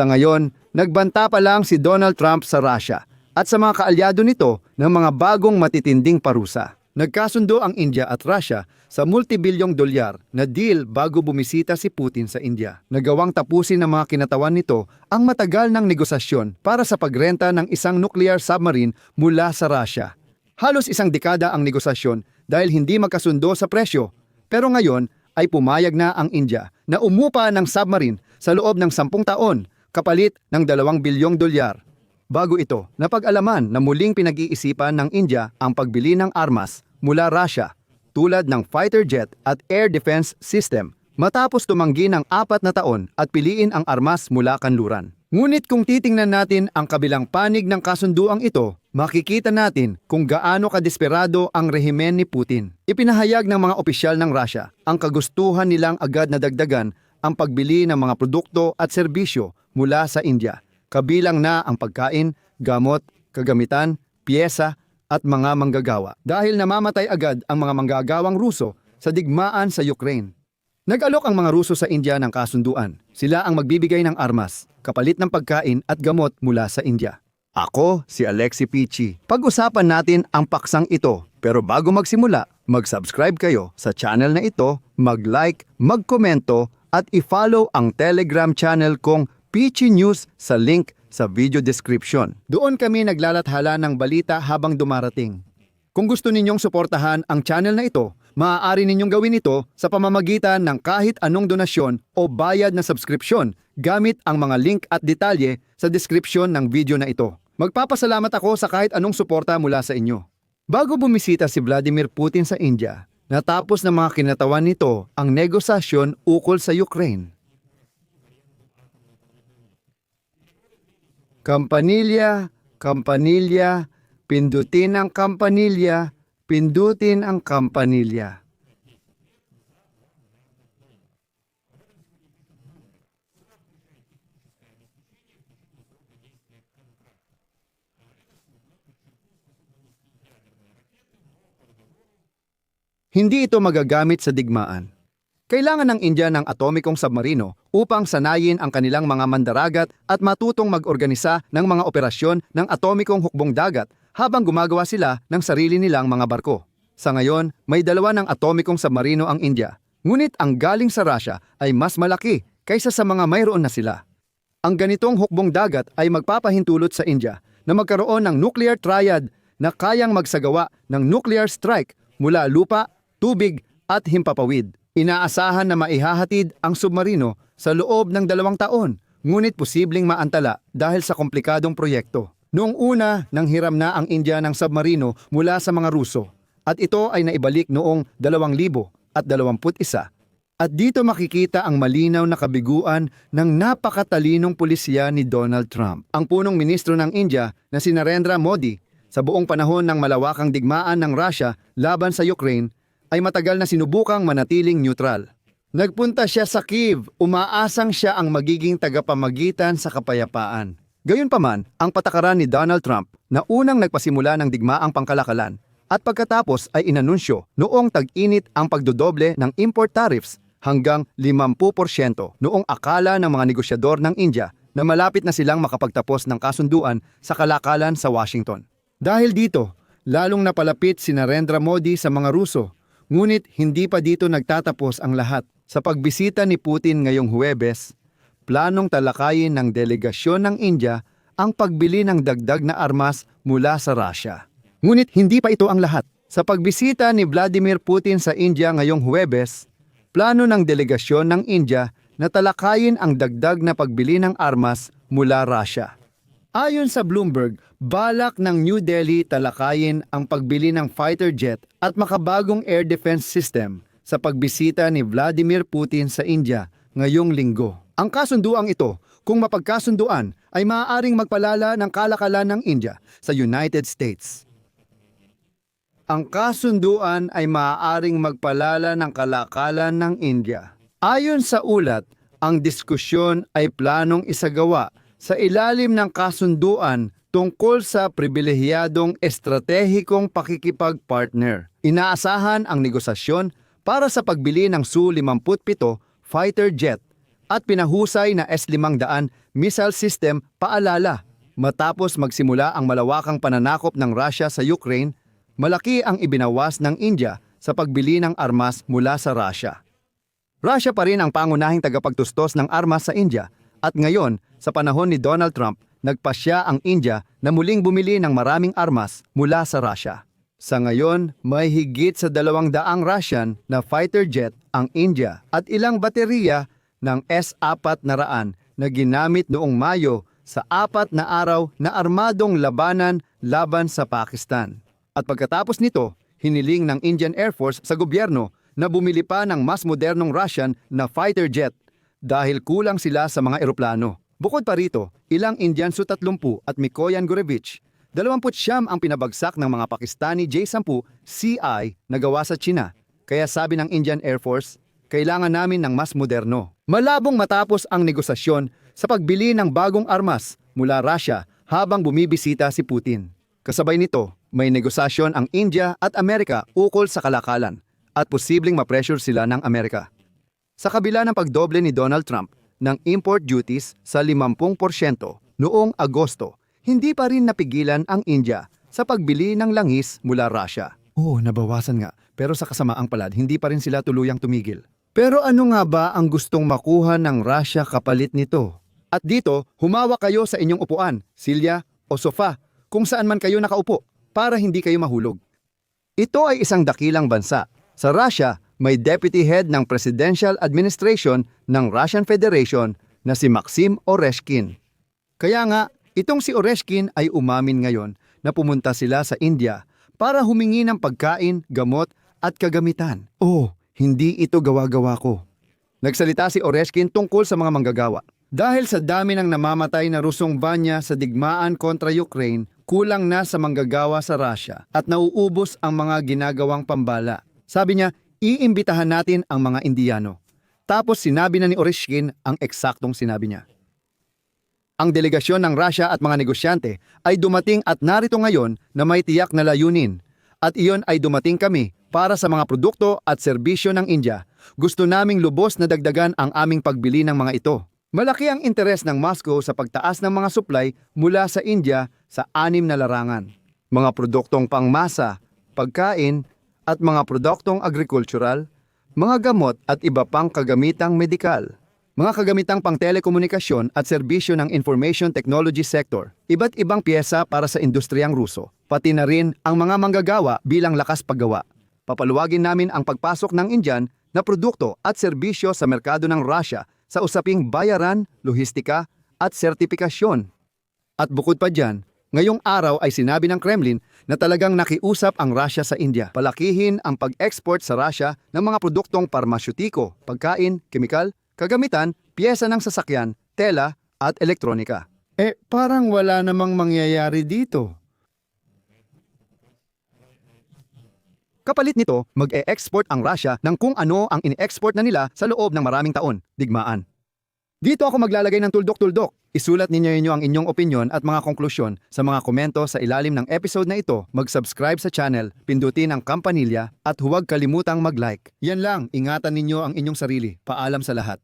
Sa ngayon, nagbanta pa lang si Donald Trump sa Russia at sa mga kaalyado nito ng mga bagong matitinding parusa. Nagkasundo ang India at Russia sa multibilyong dolyar na deal bago bumisita si Putin sa India. Nagawang tapusin ng mga kinatawan nito ang matagal ng negosasyon para sa pagrenta ng isang nuclear submarine mula sa Russia. Halos isang dekada ang negosasyon dahil hindi magkasundo sa presyo. Pero ngayon ay pumayag na ang India na umupa ng submarine sa loob ng sampung taon kapalit ng dalawang bilyong dolyar. Bago ito, napag-alaman na muling pinag-iisipan ng India ang pagbili ng armas mula Russia tulad ng fighter jet at air defense system matapos tumanggi ng apat na taon at piliin ang armas mula kanluran. Ngunit kung titingnan natin ang kabilang panig ng kasunduang ito, makikita natin kung gaano kadesperado ang rehimen ni Putin. Ipinahayag ng mga opisyal ng Russia ang kagustuhan nilang agad na dagdagan ang pagbili ng mga produkto at serbisyo mula sa India, kabilang na ang pagkain, gamot, kagamitan, piyesa at mga manggagawa dahil namamatay agad ang mga manggagawang Ruso sa digmaan sa Ukraine. Nag-alok ang mga Ruso sa India ng kasunduan. Sila ang magbibigay ng armas, kapalit ng pagkain at gamot mula sa India. Ako, si Alexi Pichi. Pag-usapan natin ang paksang ito. Pero bago magsimula, mag-subscribe kayo sa channel na ito, mag-like, mag-komento at i-follow ang Telegram channel kong Pichi News sa link sa video description. Doon kami naglalathala ng balita habang dumarating. Kung gusto ninyong suportahan ang channel na ito, maaari ninyong gawin ito sa pamamagitan ng kahit anong donasyon o bayad na subscription gamit ang mga link at detalye sa description ng video na ito. Magpapasalamat ako sa kahit anong suporta mula sa inyo. Bago bumisita si Vladimir Putin sa India, natapos ng mga kinatawan nito ang negosasyon ukol sa Ukraine. Kampanilya, kampanilya, pindutin ang kampanilya, pindutin ang kampanilya. Hindi ito magagamit sa digmaan. Kailangan ng India ng atomikong submarino upang sanayin ang kanilang mga mandaragat at matutong mag-organisa ng mga operasyon ng atomikong hukbong dagat habang gumagawa sila ng sarili nilang mga barko. Sa ngayon, may dalawa ng atomikong submarino ang India, ngunit ang galing sa Russia ay mas malaki kaysa sa mga mayroon na sila. Ang ganitong hukbong dagat ay magpapahintulot sa India na magkaroon ng nuclear triad na kayang magsagawa ng nuclear strike mula lupa, tubig at himpapawid. Inaasahan na maihahatid ang submarino sa loob ng dalawang taon, ngunit posibleng maantala dahil sa komplikadong proyekto. Noong una, nang hiram na ang India ng submarino mula sa mga Ruso, at ito ay naibalik noong 2021. At dito makikita ang malinaw na kabiguan ng napakatalinong pulisya ni Donald Trump. Ang punong ministro ng India na si Narendra Modi sa buong panahon ng malawakang digmaan ng Russia laban sa Ukraine ay matagal na sinubukang manatiling neutral. Nagpunta siya sa Kiev, umaasang siya ang magiging tagapamagitan sa kapayapaan. Gayunpaman, ang patakaran ni Donald Trump na unang nagpasimula ng digmaang pangkalakalan at pagkatapos ay inanunsyo noong tag-init ang pagdodoble ng import tariffs hanggang 50% noong akala ng mga negosyador ng India na malapit na silang makapagtapos ng kasunduan sa kalakalan sa Washington. Dahil dito, lalong napalapit si Narendra Modi sa mga Ruso Ngunit hindi pa dito nagtatapos ang lahat. Sa pagbisita ni Putin ngayong Huwebes, planong talakayin ng delegasyon ng India ang pagbili ng dagdag na armas mula sa Russia. Ngunit hindi pa ito ang lahat. Sa pagbisita ni Vladimir Putin sa India ngayong Huwebes, plano ng delegasyon ng India na talakayin ang dagdag na pagbili ng armas mula Russia. Ayon sa Bloomberg, balak ng New Delhi talakayin ang pagbili ng fighter jet at makabagong air defense system sa pagbisita ni Vladimir Putin sa India ngayong linggo. Ang kasunduang ito, kung mapagkasunduan, ay maaaring magpalala ng kalakalan ng India sa United States. Ang kasunduan ay maaaring magpalala ng kalakalan ng India. Ayon sa ulat, ang diskusyon ay planong isagawa sa ilalim ng kasunduan tungkol sa pribilehiyadong estratehikong pakikipagpartner. Inaasahan ang negosasyon para sa pagbili ng Su-57 fighter jet at pinahusay na S-500 missile system paalala. Matapos magsimula ang malawakang pananakop ng Russia sa Ukraine, malaki ang ibinawas ng India sa pagbili ng armas mula sa Russia. Russia pa rin ang pangunahing tagapagtustos ng armas sa India at ngayon, sa panahon ni Donald Trump, nagpasya ang India na muling bumili ng maraming armas mula sa Russia. Sa ngayon, may higit sa dalawang daang Russian na fighter jet ang India at ilang baterya ng S-400 na ginamit noong Mayo sa apat na araw na armadong labanan laban sa Pakistan. At pagkatapos nito, hiniling ng Indian Air Force sa gobyerno na bumili pa ng mas modernong Russian na fighter jet dahil kulang sila sa mga eroplano. Bukod pa rito, ilang Indian Su-30 at Mikoyan Gurevich, 29 ang pinabagsak ng mga Pakistani J-10 CI na gawa sa China. Kaya sabi ng Indian Air Force, kailangan namin ng mas moderno. Malabong matapos ang negosasyon sa pagbili ng bagong armas mula Russia habang bumibisita si Putin. Kasabay nito, may negosasyon ang India at Amerika ukol sa kalakalan at posibleng ma-pressure sila ng Amerika. Sa kabila ng pagdoble ni Donald Trump ng import duties sa 50% noong Agosto, hindi pa rin napigilan ang India sa pagbili ng langis mula Russia. Oo, nabawasan nga. Pero sa kasamaang palad, hindi pa rin sila tuluyang tumigil. Pero ano nga ba ang gustong makuha ng Russia kapalit nito? At dito, humawa kayo sa inyong upuan, silya o sofa, kung saan man kayo nakaupo, para hindi kayo mahulog. Ito ay isang dakilang bansa. Sa Russia, may deputy head ng Presidential Administration ng Russian Federation na si Maxim Oreshkin. Kaya nga, itong si Oreshkin ay umamin ngayon na pumunta sila sa India para humingi ng pagkain, gamot at kagamitan. Oh, hindi ito gawa-gawa ko. Nagsalita si Oreshkin tungkol sa mga manggagawa. Dahil sa dami ng namamatay na Rusong banya sa digmaan kontra Ukraine, kulang na sa manggagawa sa Russia at nauubos ang mga ginagawang pambala. Sabi niya, iimbitahan natin ang mga Indiyano. Tapos sinabi na ni Oreshkin ang eksaktong sinabi niya. Ang delegasyon ng Russia at mga negosyante ay dumating at narito ngayon na may tiyak na layunin. At iyon ay dumating kami para sa mga produkto at serbisyo ng India. Gusto naming lubos na dagdagan ang aming pagbili ng mga ito. Malaki ang interes ng Moscow sa pagtaas ng mga supply mula sa India sa anim na larangan. Mga produktong pangmasa, pagkain, at mga produktong agricultural, mga gamot at iba pang kagamitang medikal. Mga kagamitang pang telekomunikasyon at serbisyo ng information technology sector, iba't ibang pyesa para sa industriyang Ruso, pati na rin ang mga manggagawa bilang lakas paggawa. Papaluwagin namin ang pagpasok ng Indian na produkto at serbisyo sa merkado ng Russia sa usaping bayaran, lohistika at sertipikasyon. At bukod pa dyan, ngayong araw ay sinabi ng Kremlin na talagang nakiusap ang Russia sa India. Palakihin ang pag-export sa Russia ng mga produktong parmasyutiko, pagkain, kemikal, kagamitan, pyesa ng sasakyan, tela at elektronika. Eh, parang wala namang mangyayari dito. Kapalit nito, mag-e-export ang Russia ng kung ano ang ini-export na nila sa loob ng maraming taon, digmaan. Dito ako maglalagay ng tuldok-tuldok. Isulat ninyo inyo ang inyong opinion at mga konklusyon sa mga komento sa ilalim ng episode na ito. Mag-subscribe sa channel, pindutin ang kampanilya at huwag kalimutang mag-like. Yan lang, ingatan ninyo ang inyong sarili. Paalam sa lahat.